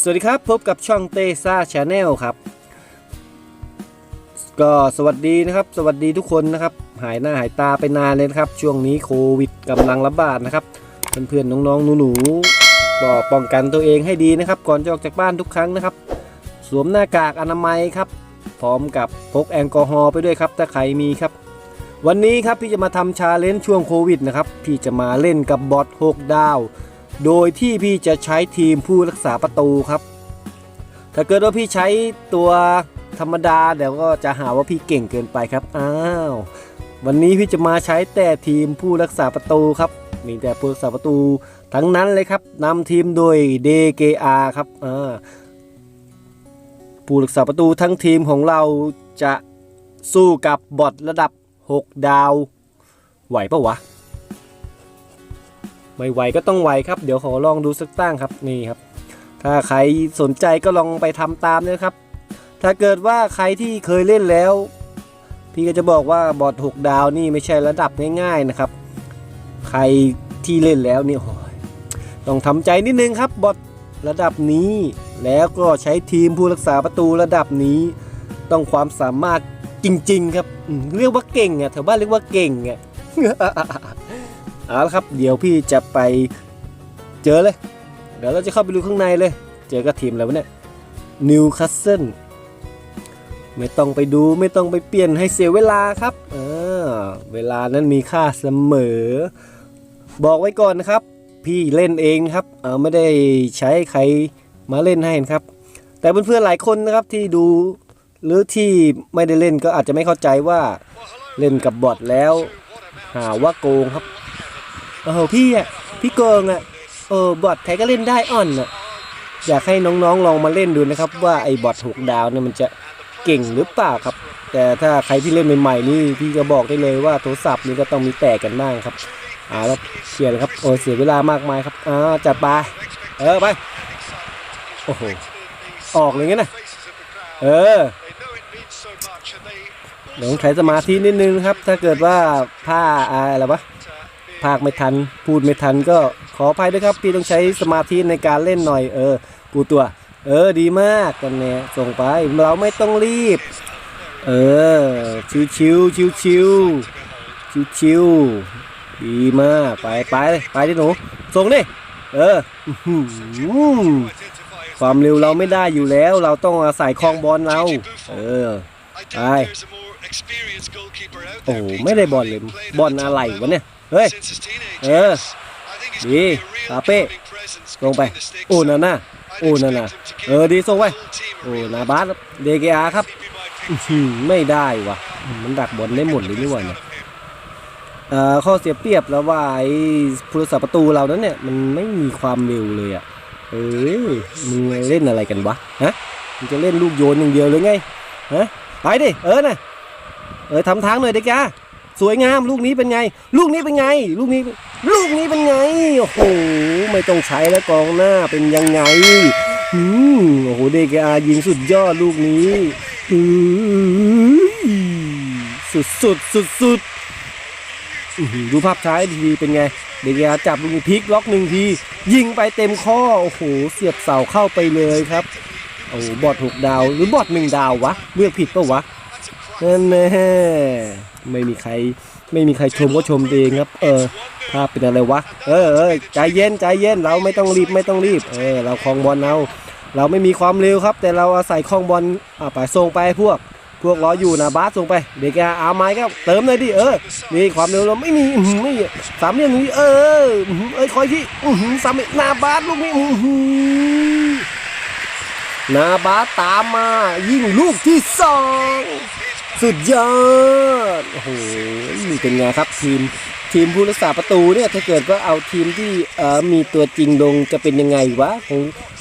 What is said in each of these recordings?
สวัสดีครับ พบกับช่องเตซ่าชาแนลครับ ก็สวัสดีนะครับ สวัสดีทุกคนนะครับ หายหน้าหายตาไปนานเลยนะครับ ช่วงนี้โควิดกำลังระบาดนะครับ เพื่อนๆน้องๆหนูๆก็ป้องกันตัวเองให้ดีนะครับ ก่อนจะออกจากบ้านทุกครั้งนะครับ สวมหน้ากากอนามัยครับ พร้อมกับพกแอลกอฮอล์ไปด้วยครับ ถ้าใครมีครับ วันนี้ครับพี่จะมาทำชาเลนจ์ช่วงโควิดนะครับ พี่จะมาเล่นกับบอท6ดาว โดยที่พี่จะใช้ทีมผู้รักษาประตูครับ ถ้าเกิดว่าพี่ใช้ตัวธรรมดาเดี๋ยวก็จะหาว่าพี่เก่งเกินไปครับ อ้าว วันนี้พี่จะมาใช้แต่ทีมผู้รักษาประตูครับ มีแต่ผู้รักษาประตูทั้งนั้นเลยครับนำทีมโดย DKR ครับ อ่า ผู้รักษาประตูทั้งทีมของเราจะสู้กับบอทระดับ 6 ดาว ไหวปะวะ ไม่ไหวก็ต้องไหวครับ เดี๋ยวขอลองดูสักตั้งครับนี่ครับ ถ้าใครสนใจก็ลองไปทำตามนะครับ ถ้าเกิดว่าใครที่เคยเล่นแล้ว พี่ก็จะบอกว่าบอท6ดาวนี่ไม่ใช่ระดับง่ายๆนะครับ ใครที่เล่นแล้วนี่ต้องทำใจนิดนึงครับบอท ระดับนี้ แล้วก็ใช้ทีมผู้รักษาประตูระดับนี้ ต้องความสามารถจริง ๆ ครับเรียกว่าเก่งอะแถวบ้านเรียกว่าเก่งอะเอาละครับเดี๋ยวพี่จะไปเจอเลย เดี๋ยวเราจะเข้าไปดูข้างในเลย เจอกับทีมอะไรวเนี่ยนิวคาสเซิลไม่ต้องไปดูไม่ต้องไปเปลี่ยนให้เสียเวลาครับเออเวลานั้นมีค่าเสมอ บอกไว้ก่อนนะครับ พี่เล่นเองครับเออไม่ได้ใช้ใครมาเล่นให้นะครับ แต่เพื่อนๆหลายคนนะครับที่ดูหรือที่ไม่ได้เล่นก็อาจจะไม่เข้าใจว่าเล่นกับบอทแล้ว หาว่าโกงครับเออพี่อะพี่โกงอะเออบอทใครก็เล่นได้อ่อนอะอยากให้น้องๆลองมาเล่นดูนะครับ ว่าไอ้บอทหกดาวเนี่ยมันจะเก่งหรือเปล่าครับ แต่ถ้าใครที่เล่นใหม่ๆนี่พี่ก็บอกได้เลยว่าโทรศัพท์นี่ก็ต้องมีแตกกันบ้างครับ อ่าแล้วเสียเลยครับ โอ้เสียเวลามากมายครับอ่าจัดไปเออไป โอ้โห ออกเลยงั้นนะ เออเดี๋ยวต้องใช้สมาธินิดนึงครับ ถ้าเกิดว่าผ้าอะไรวะภาคไม่ทัน พูดไม่ทันก็ขออภัยด้วยครับ พี่ต้องใช้สมาธิในการเล่นหน่อย เออปูตัว เออดีมากกันเนี่ยส่งไปเราไม่ต้องรีบ เออ ชิวชิวชิวชิวชิวชิว ดีมาก ไปไปไปดิหนูส่งดิเออความเร็วเราไม่ได้อยู่แล้ว เราต้องอาศัยคลองบอลเรา เออไปโอ้โหไม่ได้บอลเลยบอลอะไรวะเนี่ยเฮ้ยเออดีปาเป้ลงไป โอ้นาน่าโอ้นาน่าเออดีส่งไปโอ้นาบาสเดเกอาครับไม่ได้วะมันดักบอลได้หมดเลยนี่ว่าเนี่ย ข้อเสียเปรียบแล้วว่าไอ้ผู้รักษาประตูเรานั้นเนี่ยมันไม่มีความเร็วเลยอะเออมึงเล่นอะไรกันวะฮะมึงจะเล่นลูกโยนอย่างเดียวเลยไงฮะไปดิเออน่ะเออทำทางหน่อยเด็กจ้าสวยงามลูกนี้เป็นไง ลูกนี้เป็นไง ลูกนี้ลูกนี้เป็นไงโอ้โหไม่ต้องใช้แล้วกองหน้าเป็นยังไงอืมโอ้โหเด็กอายิงสุดยอดลูกนี้อืมสุดสุดสุดสุด ดูภาพช้าดีๆเป็นไง เด็กาจับลูกพิกล็อกหนึ่งที ยิงไปเต็มข้อ โอ้โห เสียบเสาเข้าไปเลยครับโอ้โหบอดหกดาวหรือบอดหนึ่งดาววะ เลือกผิดปะวะนั่นแน่ไม่มีใครไม่มีใครชมก็ชมเองครับ เออภาพเป็นอะไรวะเออเออใจเย็นใจเย็นเราไม่ต้องรีบไม่ต้องรีบ เออ เราคลองบอลเอาเราไม่มีความเร็วครับ แต่เราอาศัยคลองบอลอ่าไปส่งไปพวก พวกรออยู่นะบาสส่งไปเด็กอาไม้ครับเติมเลยดิเออนี่ความเร็วเราไม่มีหือไม่สามเหลี่ยมนี้เออหือเอ้ยคอยที่อื้อหือสามหลี่ยมหนาบาสลูกนี้อื้อหือหนาบาสตามมา ยิงลูกที่สองสุดยอดโอ้โหนี่เป็นไงครับทีมทีมผู้รักษาประตูเนี่ยถ้าเกิดว่าเอาทีมที่เอ่อมีตัวจริงลงจะเป็นยังไงวะคง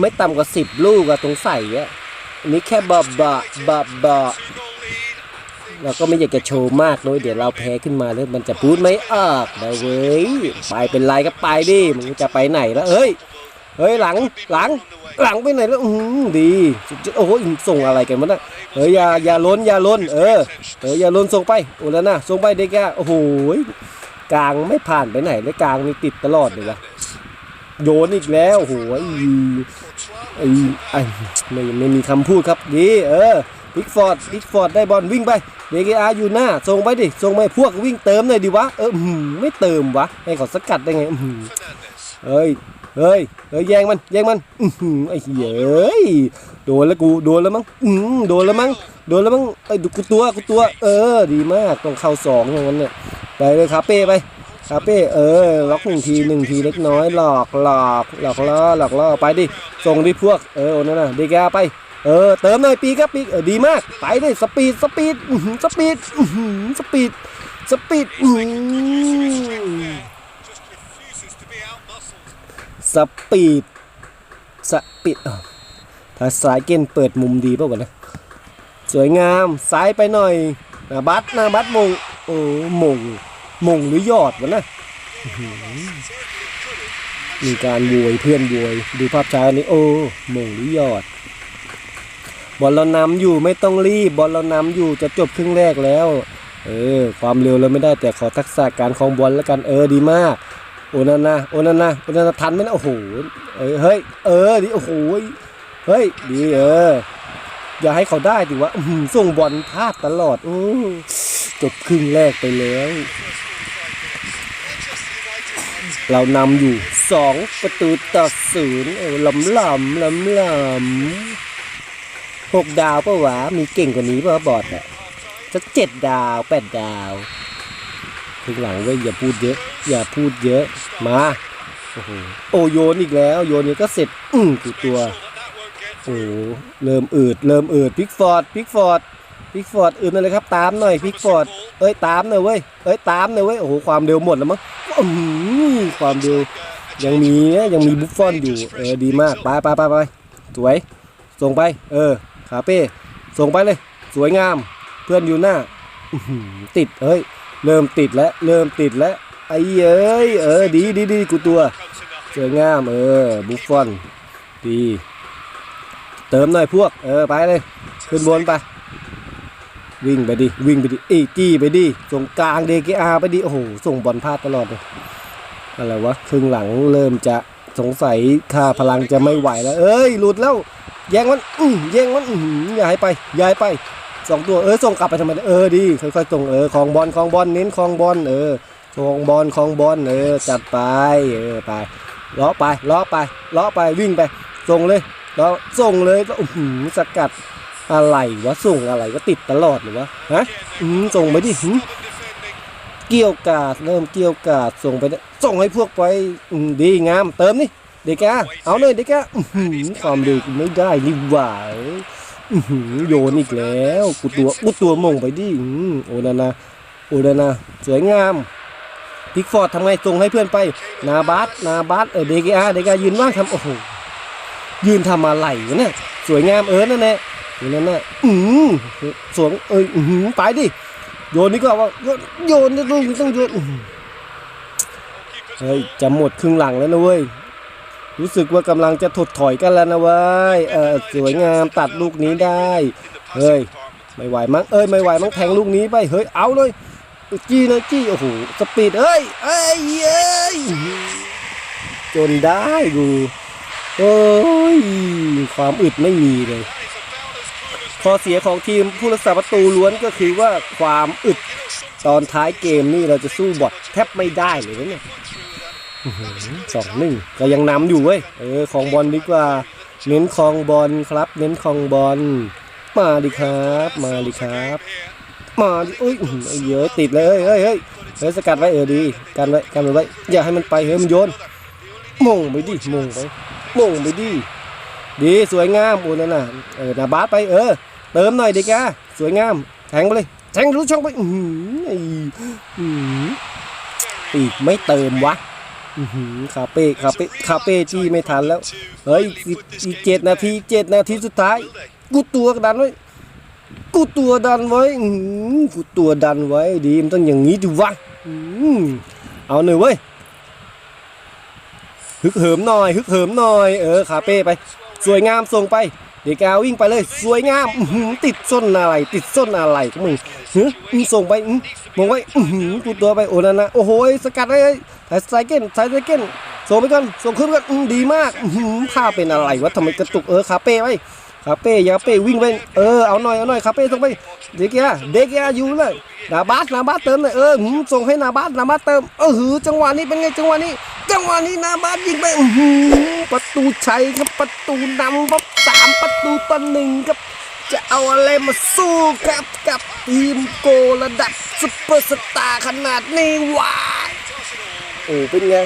ไม่ต่ำกว่าสิบลูกอะตรงใส่อะ อันนี้แค่บะบะบะบะเราก็ไม่อยากจะโชว์มากเลยเดี๋ยวเราแพ้ขึ้นมาแล้วมันจะพูดไม่ออกนะเว้ยไปเป็นไรก็ไปดิมึงจะไปไหนแล้วเอ้ยเฮ้ยหลังหลังหลังไปไหนแล้วอืมดีโอ้โหส่งอะไรกันมันนะเฮ้ยอย่าอย่าล้นอย่าล้น เออเอออย่าล้นส่งไปโอ้แล้วนะส่งไปเด็กอะโอ้โหกลางไม่ผ่านไปไหนเลยกลางนี่ติดตลอดเลยวะโยนอีกแล้วโอ้โห ไอ้ไอ้ไม่ไม่มีคำพูดครับดีเออพิกฟอร์ดพิกฟอร์ดได้บอลวิ่งไปเดกอาอยู่หน้าส่งไปดิส่งไปพวกวิ่งเติมหน่อยดิวะเออไม่เติมวะให้เขาสกัดได้ไงเฮ้ยเฮ้ยเฮ้ยแย่งมันแย่งมันอืออไอ้เหี้ยอ้ยโดนแล้วกูโดนแล้วมั้งอืมโดนแล้วมั้งโดนแล้วมั้งไอ้กูตัวกูตัว เออ ดีมากต้องเข้าสองอย่างนั้นเนี่ยไปเลยคาเป้ไป คาเป้เออล็อกหนึ่งทีหนึ่งทีเล็กน้อยหลอกหลอกหลอกล่อหลอกล่อไปดิส่งดิพวกเออโอนั่นน่ะเดกาไปเออเติมหน่อยปีกครับปีเออดีมากไปดิสปีดสปีดสปีดสปีดสปีดสปีดสปีดอ้าวถ้าสายเกนเปิดมุมดีเปล่าวะนะสวยงามซ้ายไปหน่อยนาบัตนาบัตมงโอ้มง มงหรือหยอดวะนะมีการโวยเพื่อนโวยดูภาพช้านี้โอ้มงหรือหยอด บอลเรานำอยู่ไม่ต้องรีบบอลเรานำอยู่จะจบครึ่งแรกแล้ว เออ ความเร็วเราไม่ได้แต่ขอทักษะการคลองบอลแล้วกันเออดีมาก โอนันนะโอนันนะโอนันนะทันไหมนะโอ้โหเอ้ยเฮ้ยเออดิโอ้โหเฮ้ยดีเอออย่าให้เขาได้ดิวะอื้อหือส่งบอลพลาดตลอดอจบครึ่งแรกไปแล้ว เรานำอยู่สองประตูต่อศูนย์เออลำลำลำลำหกดาวปะวะ มีเก่งกว่านี้ปะบอดอะสักเจ็ดดาวแปดดาวครึ่งหลังเว้ยอย่าพูดเยอะ อย่าพูดเยอะ มาโอ้โหโอโยนอีกแล้ว โยนนี้ก็เสร็จ อืมกี่ตัว โอ้เริ่มอืด เริ่มอืดพิกฟอร์ดพิกฟอร์ด พิกฟอร์ดอืดเลยครับตามหน่อยพิกฟอร์ดเอ้ยตามหน่อยเว้ยเอ้ยตามหน่อยเว้ยโอ้โหความเร็วหมดแล้วมั้งความเร็วยังมีนะยังมีบุฟฟอนอยู่เออดีมากไปไปไปไปสวยส่งไป เออขาเป้ส่งไปเลย สวยงามเพื่อนอยู่หน้าติดเฮ้ยเริ่มติดแล้วเริ่มติดแล้วไอ้เอ้ยเออดีดีดีกูตัวสวยงามเออบุฟฟอนดีเติมหน่อยพวก เออไปเลยขึ้นบนไป วิ่งไปดิ วิ่งไปดิอีจี้ไปดิ ส่งกลางเดกอาไปดิ โอ้โห ส่งบอลพลาดตลอดเลยอะไรวะ ครึ่งหลังเริ่มจะสงสัยค่าพลังจะไม่ไหวแล้ว เอ้ย หลุดแล้ว แย่งมัน อือแย่งมัน อือหืออย่าให้ไปย่าให้ไปสองตัว เออ ส่งกลับไปทำไม เออ ดี ค่อยๆ ส่ง เออคลองบอลคลองบอล เน้นคลองบอล เออคลองบอลคลองบอล เออ จัดไป เออ ไปล้อไปล้อไปล้อไป วิ่งไป ส่งเลยล้อส่งเลยก็อื้อหือสกัด อะไรวะส่งอะไรก็ติดตลอดเลยวะฮะอืมส่งไปดิหืมเกี่ยวกาดเริ่มเกี่ยวกาดส่งไปเนี่ยส่งให้พวกไปดีงาม เติมนี่เด็กอะเอาเลยเด็กอะอื้อหือความเร็วไม่ได้นี่หว่ายโยนอีกแล้วกูตัวกูตัวมงไปดิอืมโอนานาโอนานาสวยงามพิกฟอร์ดทำไงส่งให้เพื่อนไป นาบัสนาบัสเออเดกอาเดกอายืนว่างทำโอ้โหยืนทำอะไรวะเนี่ยสวยงามเออนั่นแหละ อยู่นั่นน่ะอืมสวงเอ้ยอื้อหือไปดิโยนนี่ก็ว่าโยนโยนนะลูกนี่ต้องโยนอื้อหือเฮ้ยจะหมดครึ่งหลังแล้วนะเว้ยรู้สึกว่ากำลังจะถดถอยกันแล้วนะเว้ยเออสวยงามตัดลูกนี้ได้เฮ้ยไม่ไหวมั้งเอ้ยไม่ไหวมั้งแทงลูกนี้ไปเฮ้ยเอาเลยจี้เลยจี้โอ้โหสปีดเอ้ยเอ้ยเอ้ยจนได้ดูโอ้ยความอึดไม่มีเลย ข้อเสียของทีมผู้รักษาประตูล้วนก็คือว่าความอึดตอนท้ายเกมนี่เราจะสู้บอทแทบไม่ได้เลยนะเนี่ยสองหนึ่งก็ยังนำอยู่เว้ยเออของบอลดีกว่า เน้นคลองบอลครับ เน้นคลองบอลมาดิครับ มาดิครับ มาดิอุ้ยเยอะติดเลยเฮ้ยเฮ้ยเฮ้ยสกัดไว้เออดีกันไว้กันไว้อย่าให้มันไปเฮ้ยมันโยนมงไปดิมงไปมงไปดิดีสวยงามโอ้นั่นน่ะเออนาบาสไปเออ เติมหน่อยดิแกสวยงามแทงไปเลยแทงรู้ช่องไปอือหือไอ้อื้อหืออีกไม่เติมวะคาเป้คาเป้คาเป้จี้ไม่ทันแล้ว เฮ้ยอีกอีกเจ็ดนาทีเจ็ดนาทีสุดท้าย กูตัวดันไว้ กูตัวดันไว้กูตัวดันไว้ ดีมันต้องอย่างนี้ดิวะเอาหนึ่งเว้ย ฮึกเหิมหน่อย ฮึกเหิมหน่อย เออขาเป้ไป สวยงามส่งไป เด็กแกวิ่งไปเลย สวยงามอื้อหือติดส้นอะไร ติดส้นอะไรของมึงหึส่งไปมองไว้กูตัวไปโอ้นั่นนะโอ้โหสกัดเลยสายไซเก้นสายไซเก้นส่งไปก่อนส่งขึ้นก่อนดีมากอื้อหือผ้าเป็นอะไรวะทำไมกระตุกเออคาเป้ไว้ ขาเป้อยาเป้วิ่งไปเออเอาหน่อยเอาหน่อยขาเป้ส่งไปเด็กแกเด็กแกอยู่เลยนาบาสนาบาสเติมเลยเออส่งให้นาบาสนาบาสเติมเออหือจังหวะนี้เป็นไงจังหวะนี้ จังหวะนี้นาบาสยิงไปอื้อหือประตูชัยครับประตูนำครับสามประตูต่อหนึ่งครับ จะเอาอะไรมาสู้ครับกับทีมโกระดับซุปเปอร์สตาร์ขนาดนี้วะโอ้เป็นไง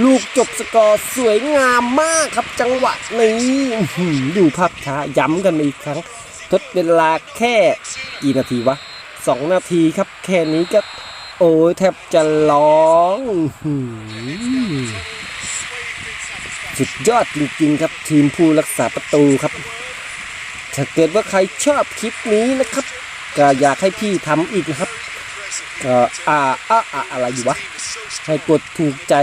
ลูกจบสกอร์สวยงามมากครับจังหวะนี้ดูภาพช้าย้ำกันอีกครั้ง ทดเวลาแค่กี่นาทีวะสองนาทีครับ แค่นี้ก็ โอ้ยแทบจะร้องสุดยอดจริงๆ ครับ ทีมผู้รักษาประตูครับ ถ้าเกิดว่าใครชอบคลิปนี้นะครับ ก็อยากให้พี่ทำอีกนะครับก็อ่าอ่าอ่าอะไรอยู่วะให้กดถูกใจ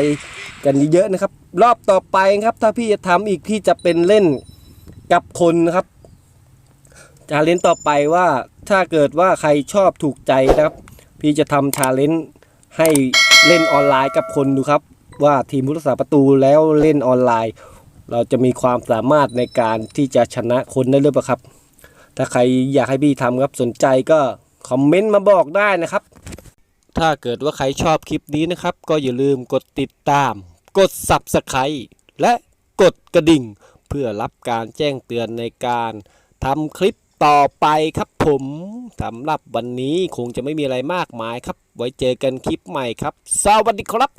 กันเยอะนะครับ รอบต่อไปครับ ถ้าพี่จะทำอีกพี่จะเป็นเล่นกับคนนะครับชาเลนจ์ต่อไปว่าถ้าเกิดว่าใครชอบถูกใจนะครับ พี่จะทำชาเลนจ์ให้เล่นออนไลน์กับคนดูครับ ว่าทีมผู้รักษาประตูแล้วเล่นออนไลน์ เราจะมีความสามารถในการที่จะชนะคนได้หรือเปล่าครับ ถ้าใครอยากให้พี่ทำครับสนใจก็คอมเมนต์มาบอกได้นะครับ ถ้าเกิดว่าใครชอบคลิปนี้นะครับ ก็อย่าลืมกดติดตาม กด Subscribe และกดกระดิ่ง เพื่อรับการแจ้งเตือนในการทำคลิปต่อไปครับผมสำหรับวันนี้คงจะไม่มีอะไรมากมายครับ ไว้เจอกันคลิปใหม่ครับ สวัสดีครับ